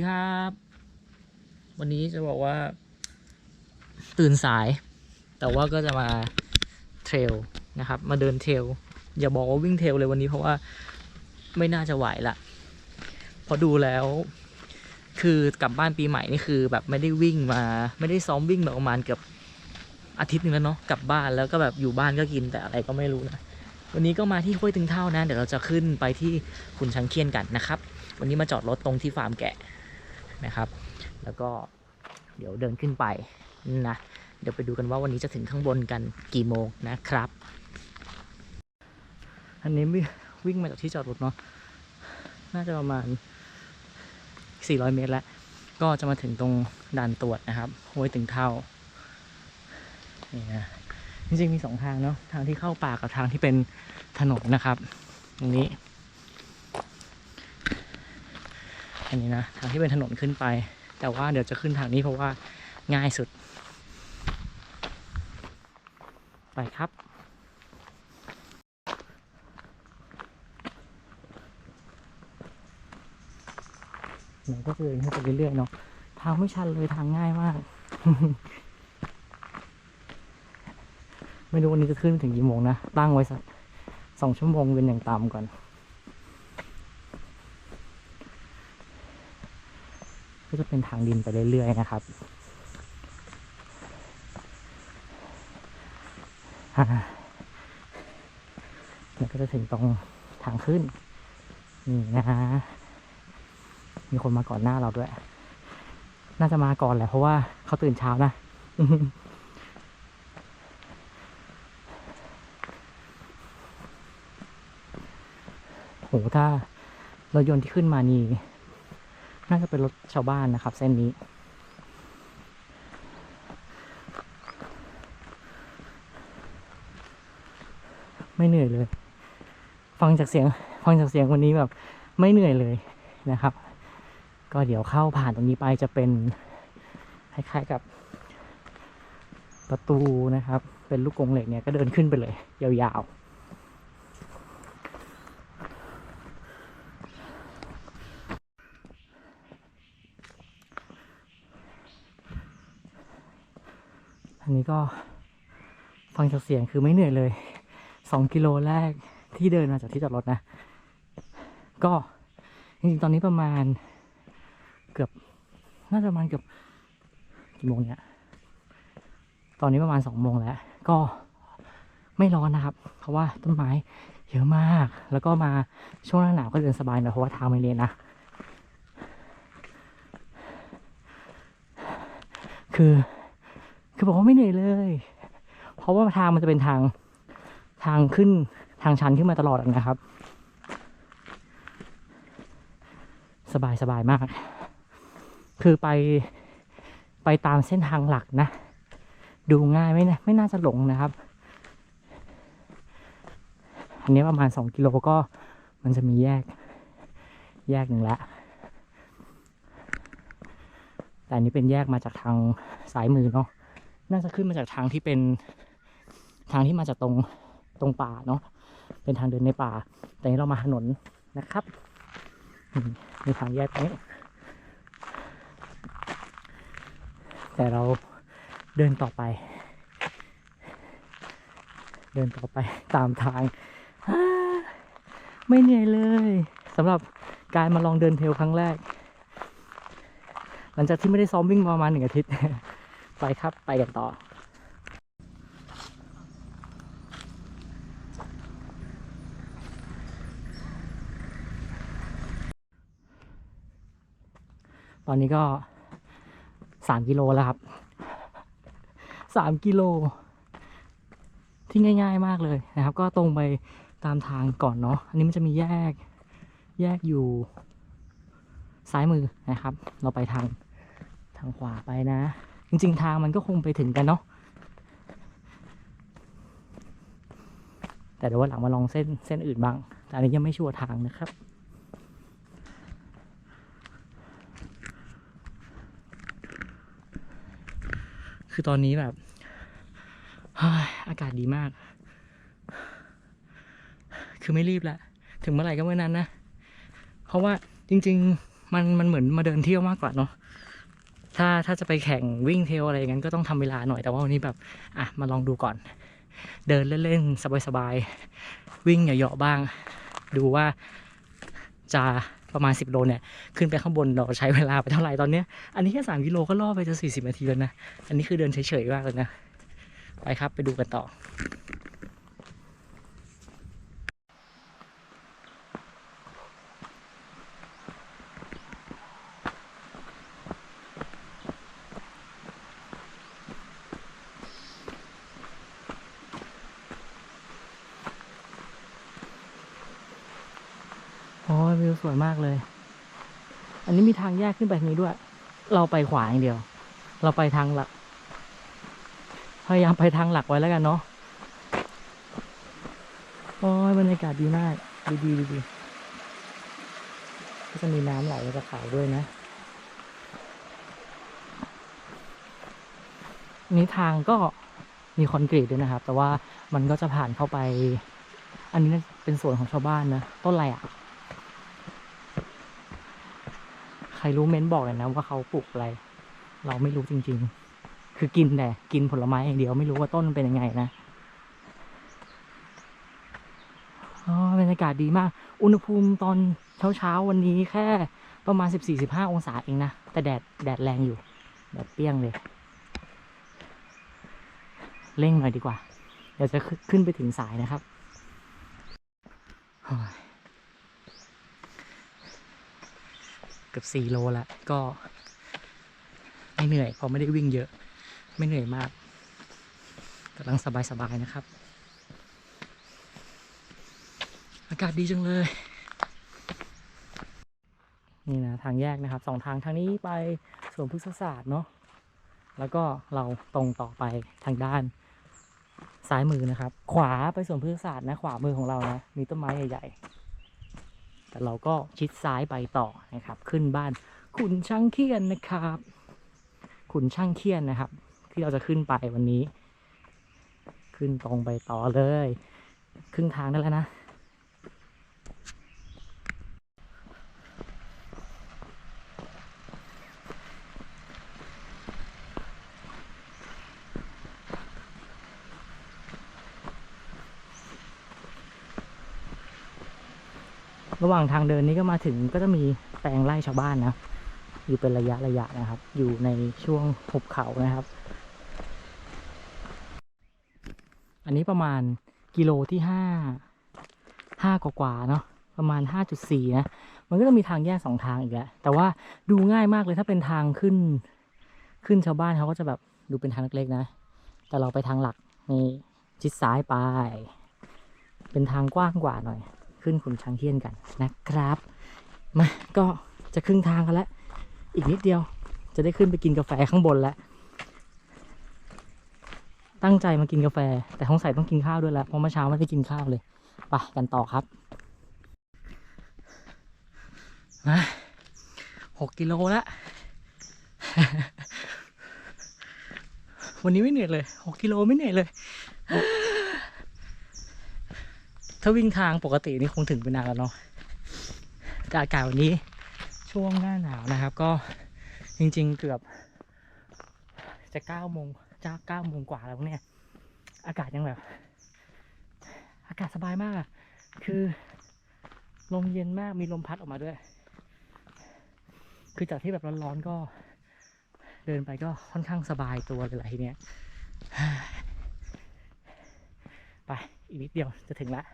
ดีครับ วันนี้จะบอกว่า ตื่นสาย แต่ว่าก็จะมาเทรลนะครับ มาเดินเทรลอย่าบอกว่าวิ่งเทรลเลยวันนี้เพราะว่าไม่น่าจะไหวละเพอดูแล้ว คือกลับบ้านปีใหม่นี่คือ แบบไม่ได้วิ่งมา ไม่ได้ซ้อมวิ่งมาประมาณเกือบอาทิตย์หนึ่งแล้วเนาะกลับบ้านแล้วก็แบบอยู่บ้านก็กินแต่อะไรก็ไม่รู้นะวันนี้ก็มาที่ห้วยตึงเท่านะ เดี๋ยวเราจะขึ้นไปที่ขุนช้างเคียนกันนะครับ วันนี้มาจอดรถตรงที่ฟาร์มแกะ นะครับ แล้วก็เดี๋ยวเดินขึ้นไปนะ เดี๋ยวไปดูกันว่าวันนี้จะถึงข้างบนกันกี่โมงนะครับ อันนี้วิ่งมาจากที่จอดรถเนาะ น่าจะประมาณ 400 เมตรแล้ว ก็จะมาถึงตรงด่านตรวจนะครับห้วยตึงเท่านี่นะจริงๆมีสองทางเนาะ ทางที่เข้าป่ากับทางที่เป็นถนนนะครับ ตรงนี้ อันนี้นะทางที่เป็นถนนขึ้นไป แต่ว่าเดี๋ยวจะขึ้นทางนี้เพราะว่าง่ายสุด ไปครับไหนก็เดินขึ้นไปเรื่อยๆเนาะทางไม่ชันเลยทางง่ายมาก ไม่รู้วันนี้จะขึ้นถึงกี่โมงนะ ตั้งไว้สักสองชั่วโมงเป็นอย่างต่ำก่อน ก็จะเป็นทางดินไปเรื่อยๆนะครับแล้วก็จะถึงตรงทางขึ้น นี่นะฮะมีคนมาก่อนหน้าเราด้วย น่าจะมาก่อนแหละเพราะว่าเขาตื่นเช้านะโหถ้ารถยนต์ที่ขึ้นมานี่ น่าจะเป็นรถชาวบ้านนะครับ เส้นนี้ ไม่เหนื่อยเลย ฟังจากเสียงฟังจากเสียงวันนี้แบบไม่เหนื่อยเลยนะครับ ก็เดี๋ยวเข้าผ่านตรงนี้ไปจะเป็นคล้ายๆกับประตูนะครับ เป็นลูกกรงเหล็กเนี่ยก็เดินขึ้นไปเลย ยาวๆ นนี้ก็ฟังจากเสียงคือไม่เหนื่อยเลยสองกิโลแรกที่เดินมาจากที่จอดรถนะ ก็จริงๆตอนนี้ประมาณเกือบน่าจะประมาณเกือบกี่โมงเนี่ยตอนนี้ประมาณสองโมงแล้ว ก็ไม่ร้อนนะครับ เพราะว่าต้นไม้เยอะมาก แล้วก็มาช่วงหน้าหนาวก็เดินสบายหน่อยเพราะว่าทางไม่เละนะ คือ คือบอกว่าไม่เหนื่อยเลย เพราะว่าทางมันจะเป็นทางทางขึ้นทางชันขึ้นมาตลอดนะครับ สบายสบายมาก คือไปไปตามเส้นทางหลักนะ ดูง่ายไม่นะไม่น่าจะหลงนะครับ อันนี้ประมาณสองกิโลก็มันจะมีแยกแยกหนึ่งละแต่อันนี้เป็นแยกมาจากทางซ้ายมือเนาะ น่าจะขึ้นมาจากทางที่เป็นทางที่มาจากตรงตรงป่าเนาะเป็นทางเดินในป่า แต่นี้เรามาถนนนะครับมีทางแยกตรงนี้แต่เราเดินต่อไป เดินต่อไปตามทางไม่เหนื่อยเลยสำหรับการมาลองเดินเทลครั้งแรก หลังจากที่ไม่ได้ซ้อมวิ่งประมาณหนึ่งอาทิตย์ ไปครับไปกันต่อ ตอนนี้ก็สามกิโลแล้วครับสามกิโล ที่ง่าย ๆมากเลยนะครับ ก็ตรงไปตามทางก่อนเนาะอันนี้มันจะมีแยกแยกอยู่ซ้ายมือนะครับ เราไปทางทางขวาไปนะ จริงๆทางมันก็คงไปถึงกันเนาะแต่เดี๋ยววันหลังมาลองเส้นเส้นอื่นบ้าง แต่อันนี้ยังไม่ชัวร์ทางนะครับคือตอนนี้แบบอากาศดีมาก คือไม่รีบละ ถึงเมื่อไหร่ก็เมื่อนั้นนะ เพราะว่าจริง ๆ มันมันเหมือนมาเดินเที่ยวมากกว่าเนาะ ถ้าถ้าจะไปแข่งวิ่งเทลอะไรอย่างนั้นก็ต้องทำเวลาหน่อยแต่ว่าวันนี้แบบอะมาลองดูก่อน เดินเล่นๆสบายๆวิ่งเหยาะๆบ้าง ดูว่าจะประมาณ 10 โลเนี่ย ขึ้นไปข้างบนเราใช้เวลาไปเท่าไหร่ตอนเนี้ยอันนี้แค่ 3 กิโลก็ล่อไปจะ 40 นาทีแล้วนะ อันนี้คือเดินเฉยๆมากเลยนะ ไปครับไปดูกันต่อ โอ้ยวิวสวยมากเลย อันนี้มีทางแยกขึ้นไปทางนี้ด้วย เราไปขวาอย่างเดียว เราไปทางหลัก พยายามไปทางหลักไว้แล้วกันเนาะโอ้ยบรรยากาศดีมากดีดีดีดีก็จะมีน้ำไหลมาจากเขาด้วยนะ นี้ทางก็มีคอนกรีตด้วยนะครับ แต่ว่ามันก็จะผ่านเข้าไป อันนี้เป็นส่วนของชาวบ้านนะ ต้นอะไรอะ ใครรู้เม้นบอกเลยนะว่าเขาปลูกอะไร เราไม่รู้จริง ๆ คือกินแต่กินผลไม้อย่างเดียวไม่รู้ว่าต้นมันเป็นยังไงนะอ๋อบรรยากาศดีมาก อุณหภูมิตอนเช้าๆวันนี้แค่ประมาณ 14-15 องศาเองนะ แต่แดดแดดแรงอยู่ แดดเปรี้ยงเลย เร่งหน่อยดีกว่า เดี๋ยวจะขึ้นขึ้นไปถึงสายนะครับโอ้ย เกือบสี่โลแล้วก็ไม่เหนื่อยเพราะไม่ได้วิ่งเยอะ ไม่เหนื่อยมากกำลังสบายๆนะครับ อากาศดีจังเลย นี่นะทางแยกนะครับสองทางทางนี้ไปสวนพฤกษศาสตร์เนาะแล้วก็เราตรงต่อไปทางด้านซ้ายมือนะครับ ขวาไปสวนพฤกษศาสตร์นะ ขวามือของเรานะ มีต้นไม้ใหญ่ๆ แต่เราก็ชิดซ้ายไปต่อนะครับ ขึ้นบ้านขุนช่างเคียนนะครับขุนช่างเคียนนะครับ ที่เราจะขึ้นไปวันนี้ ขึ้นตรงไปต่อเลย ครึ่งทางได้แล้วนะ ระหว่างทางเดินนี้ก็มาถึงก็จะมีแปลงไร่ชาวบ้านนะ อยู่เป็นระยะระยะนะครับ อยู่ในช่วงหุบเขานะครับ อันนี้ประมาณกิโลที่ห้าห้ากว่าๆเนาะประมาณห้าจุดสี่นะ มันก็จะมีทางแยกสองทางอีกแล้ว แต่ว่าดูง่ายมากเลยถ้าเป็นทางขึ้น ขึ้นชาวบ้านเขาก็จะแบบดูเป็นทางเล็กๆนะ แต่เราไปทางหลักนี่ชิดซ้ายไป เป็นทางกว้างกว่าหน่อย ขึ้นขุนช้างเทียนกันนะครับ มาก็จะครึ่งทางกันแล้ว อีกนิดเดียวจะได้ขึ้นไปกินกาแฟข้างบนแล้ว ตั้งใจมากินกาแฟ แต่ท้องใส่ต้องกินข้าวด้วยแล้วเพราะเมื่อเช้าไม่ได้กินข้าวเลยไปกันต่อครับมาหกกิโลแล้ววันนี้ไม่เหนื่อยเลยหกกิโลไม่เหนื่อยเลย ถ้าวิ่งทางปกตินี่คงถึงไปนานแล้วเนาะแต่อากาศวันนี้ช่วงหน้าหนาวนะครับ ก็จริง ๆ เกือบ จะเก้าโมงจะเก้าโมงกว่าแล้วเนี่ย อากาศยังแบบ อากาศสบายมากอะคือลมเย็นมากมีลมพัดออกมาด้วย คือจากที่แบบร้อนๆก็ เดินไปก็ค่อนข้างสบายตัวเลยหละทีเนี้ยไปอีกนิดเดียวจะถึงแล้ว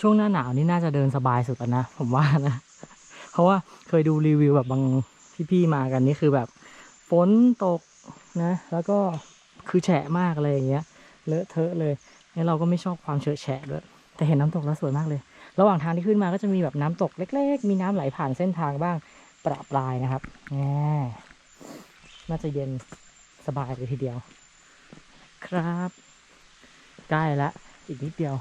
ช่วงหน้าหนาวนี่น่าจะเดินสบายสุดนะ ผมว่านะ เพราะว่าเคยดูรีวิวแบบบางพี่ๆมากันนี่คือแบบฝนตกนะ แล้วก็คือแฉะมากอะไรอย่างเงี้ยเลอะเทอะเลยนี่เราก็ไม่ชอบความเฉอะแฉะด้วยแต่เห็นน้ำตกแล้วสวยมากเลย ระหว่างทางที่ขึ้นมาก็จะมีแบบน้ำตกเล็ก ๆ มีน้ำไหลผ่านเส้นทางบ้างประปรายนะครับแหมน่าจะเย็นสบายเลยทีเดียว ครับ ใกล้ละอีกนิดเดียว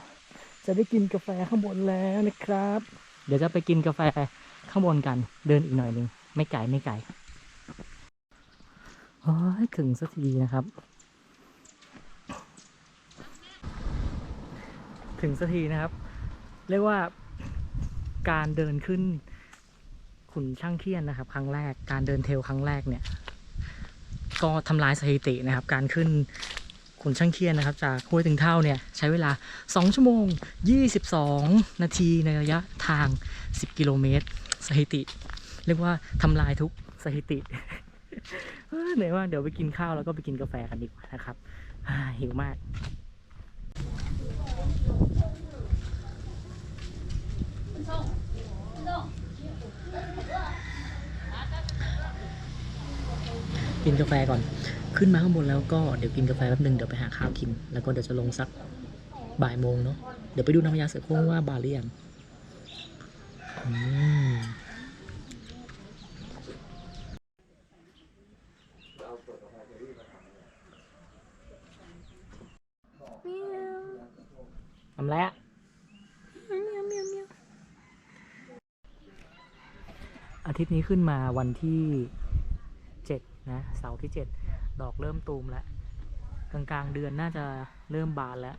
จะได้กินกาแฟข้างบนแล้วนะครับ เดี๋ยวจะไปกินกาแฟข้างบนกัน เดินอีกหน่อยหนึ่งไม่ไกลไม่ไกลโอ้ยถึงสักทีนะครับ ถึงสักทีนะครับ เรียกว่าการเดินขึ้นขุนช่างเคียนนะครับ ครั้งแรกการเดินเทลครั้งแรกเนี่ย ก็ทำลายสถิตินะครับ การขึ้น ขุนช่างเคียนนะครับจากห้วยถึงเท่าเนี่ยใช้เวลา 2 ชั่วโมง 22 นาทีในระยะทาง 10 กิโลเมตร สถิติ เรียกว่าทำลายทุกสถิติเหนื่อยว่ากเดี๋ยวไปกินข้าวแล้วก็ไปกินกาแฟกันดีกว่านะครับหิวมากกินกาแฟก่อน ขึ้นมาข้างบนแล้วก็เดี๋ยวกินกาแฟแป๊บนึงเดี๋ยวไปหาข้าวกิน แล้วก็เดี๋ยวจะลงสักบ่ายโมงเนาะเดี๋ยวไปดูน้ำยาเสือโคร่งว่าบาหรือยังทำแล้วอาทิตย์นี้ขึ้นมาวันที่เจ็ดนะ เสาร์ที่เจ็ ดอกเริ่มตูมแล้วกลางกลางเดือนน่าจะเริ่มบานแล้ว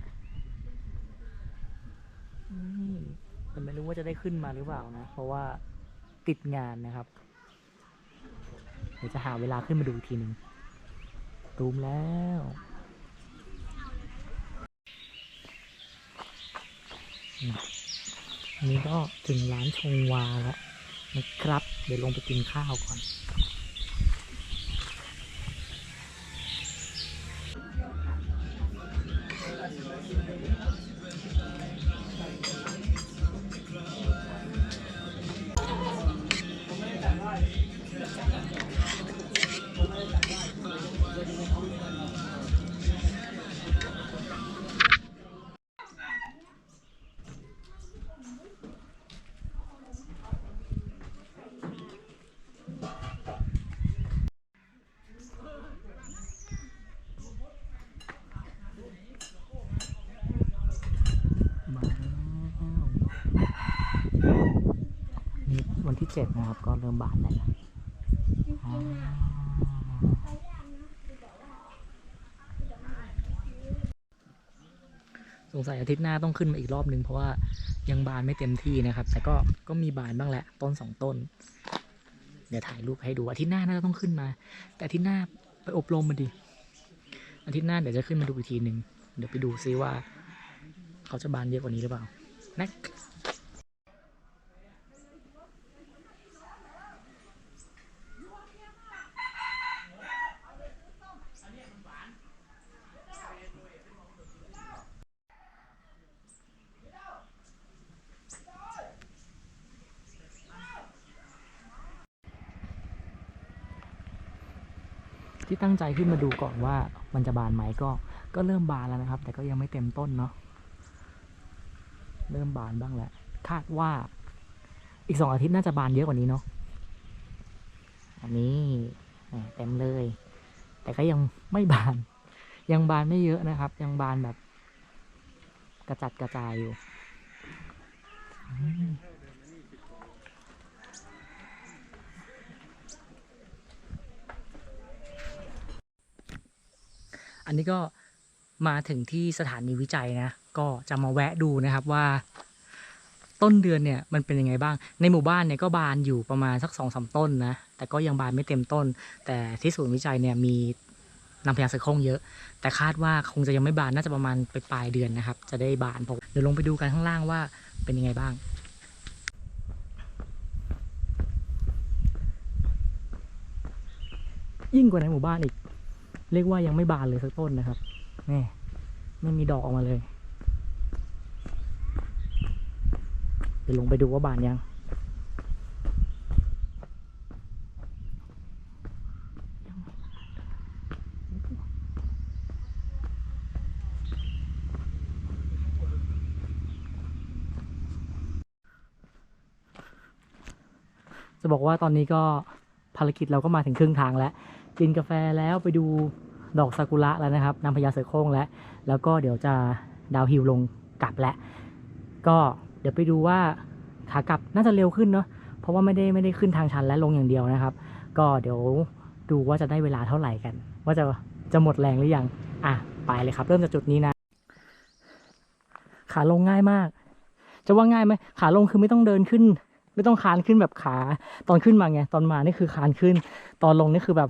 อืมแต่ไม่รู้ว่าจะได้ขึ้นมาหรือเปล่านะ เพราะว่าติดงานนะครับ เดี๋ยวจะหาเวลาขึ้นมาดูทีหนึ่งตูมแล้วนนี้ก็ถึงร้านชงวาแล้วนะครับ เดี๋ยวลงไปกินข้าวก่อน เจ็ดนะครับ ก็เริ่มบานแล้วสงสัยอาทิตย์หน้าต้องขึ้นมาอีกรอบนึงเพราะว่ายังบานไม่เต็มที่นะครับ แต่ก็ก็มีบานบ้างแหละ ต้นสองต้น เดี๋ยวถ่ายรูปให้ดูอาทิตย์หน้าน่าจะต้องขึ้นมา แต่อาทิตย์หน้าไปอบรมมาดิอาทิตย์หน้าเดี๋ยวจะขึ้นมาดูอีกทีหนึ่งเดี๋ยวไปดูซิว่า เขาจะบานเยอะกว่านี้หรือเปล่านะ งใจขึ้นมาดูก่อนว่ามันจะบานไหมก็ก็เริ่มบานแล้วนะครับ แต่ก็ยังไม่เต็มต้นเนาะเริ่มบานบ้างแหละคาดว่าอีกสองอาทิตย์น่าจะบานเยอะกว่านี้เนาะอันนี้เต็มเลย แต่ก็ยังไม่บาน ยังบานไม่เยอะนะครับ ยังบานแบบ กระจัดกระจายอยู่ อันนี้ก็มาถึงที่สถานีวิจัยนะ ก็จะมาแวะดูนะครับว่า ต้นเดือนเนี่ยมันเป็นยังไงบ้าง ในหมู่บ้านเนี่ยก็บานอยู่ประมาณสักสองสามต้นนะ แต่ก็ยังบานไม่เต็มต้น แต่ที่ศูนย์วิจัยเนี่ยมีนำพยางเสือโคร่งเยอะ แต่คาดว่าคงจะยังไม่บานน่าจะประมาณไปปลายเดือนนะครับ จะได้บานผมเดี๋ยวลงไปดูกันข้างล่างว่าเป็นยังไงบ้างยิ่งกว่าในหมู่บ้านอีก เรียกว่ายังไม่บานเลยสักต้นนะครับแม่ไม่มีดอกออกมาเลยเดี๋ยวลงไปดูว่าบานยังจะบอกว่าตอนนี้ก็ภารกิจเราก็มาถึงครึ่งทางแล้ว กินกาแฟแล้วไปดูดอกซากุระแล้วนะครับนำพญาเสือโคร่งแล้วแล้วก็เดี๋ยวจะดาวฮิลลงกลับแล้วก็เดี๋ยวไปดูว่าขากลับน่าจะเร็วขึ้นเนาะเพราะว่าไม่ได้ไม่ได้ขึ้นทางชันและลงอย่างเดียวนะครับ ก็เดี๋ยวดูว่าจะได้เวลาเท่าไหร่กัน ว่าจะจะหมดแรงหรือยัง อะ ไปเลยครับ เริ่มจากจุดนี้นะ ขาลงง่ายมาก จะว่าง่ายไหมขาลงคือไม่ต้องเดินขึ้น ไม่ต้องคานขึ้นแบบขา ตอนขึ้นมาไง ตอนมานี่คือคานขึ้น ตอนลงนี่คือแบบ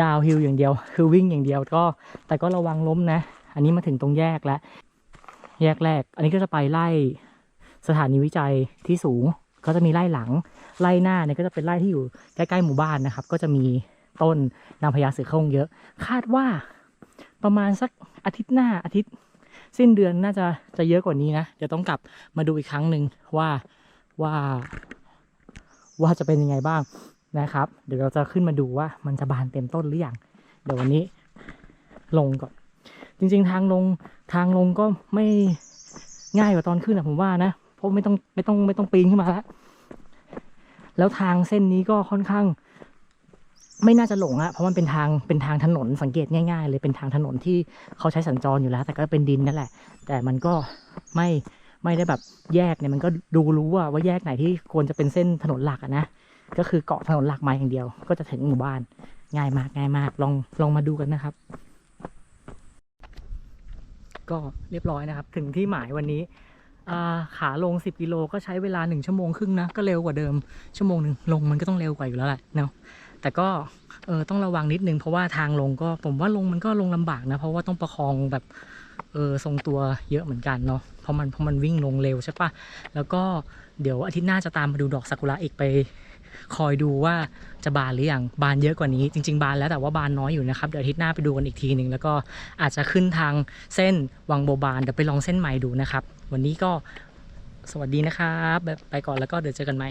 ดาวฮิลอย่างเดียว คือวิ่งอย่างเดียวก็ แต่ก็ระวังล้มนะ อันนี้มาถึงตรงแยกแล้ว แยกแรก อันนี้ก็จะไปไล่สถานีวิจัยที่สูง ก็จะมีไล่หลัง ไล่หน้าเนี่ยก็จะเป็นไล่ที่อยู่ใกล้ๆหมู่บ้านนะครับ ก็จะมีต้นนางพญาเสือโคร่งเยอะ คาดว่าประมาณสักอาทิตย์หน้าอาทิตย์ สิ้นเดือนน่าจะจะเยอะกว่านี้นะ เดี๋ยวต้องกลับมาดูอีกครั้งหนึ่งว่าว่าว่าจะเป็นยังไงบ้าง นะครับ เดี๋ยวเราจะขึ้นมาดูว่ามันจะบานเต็มต้นหรือยังเดี๋ยววันนี้ลงก่อน จริง ๆ ทางลงทางลงก็ไม่ง่ายกว่าตอนขึ้นอะผมว่านะเพราะไม่ต้องไม่ต้องไม่ต้องปีนขึ้นมาแล้วแล้วทางเส้นนี้ก็ค่อนข้าง ไม่น่าจะหลงอะเพราะมันเป็นทางเป็นทางถนนสังเกตง่าย ๆ เลยเป็นทางถนนที่เขาใช้สัญจรอยู่แล้ว แต่ก็เป็นดินนั่นแหละ แต่มันก็ไม่ไม่ได้แบบแยกเนี่ยมันก็ดูรู้ว่าว่าแยกไหนที่ควรจะเป็นเส้นถนนหลักอะนะ ก็คือเกาะถนนหลักมาอย่างเดียว ก็จะถึงหมู่บ้าน ง่ายมากง่ายมากลองลองมาดูกันนะครับ ก็เรียบร้อยนะครับ ถึงที่หมายวันนี้ขาลง 10 กิโลก็ใช้เวลา 1 ชั่วโมงครึ่งนะ ก็เร็วกว่าเดิม ชั่วโมงหนึ่งลงมันก็ต้องเร็วกว่าอยู่แล้วแหละเนาะแต่ก็เออต้องระวังนิดนึงเพราะว่าทางลงก็ผมว่าลงมันก็ลงลำบากนะ เพราะว่าต้องประคองแบบเออทรงตัวเยอะเหมือนกันเนาะเพราะมันเพราะมันวิ่งลงเร็วใช่ปะแล้วก็เดี๋ยวอาทิตย์หน้าจะตามมาดูดอกซากุระอีกไป คอยดูว่าจะบานหรือยังบานเยอะกว่านี้ จริง ๆ บานแล้วแต่ว่าบานน้อยอยู่นะครับ เดี๋ยวอาทิตย์หน้าไปดูกันอีกทีหนึ่งแล้วก็อาจจะขึ้นทางเส้นวังโบบานเดี๋ยวไปลองเส้นใหม่ดูนะครับ วันนี้ก็สวัสดีนะครับแบบไปก่อนแล้วก็เดี๋ยวเจอกันใหม่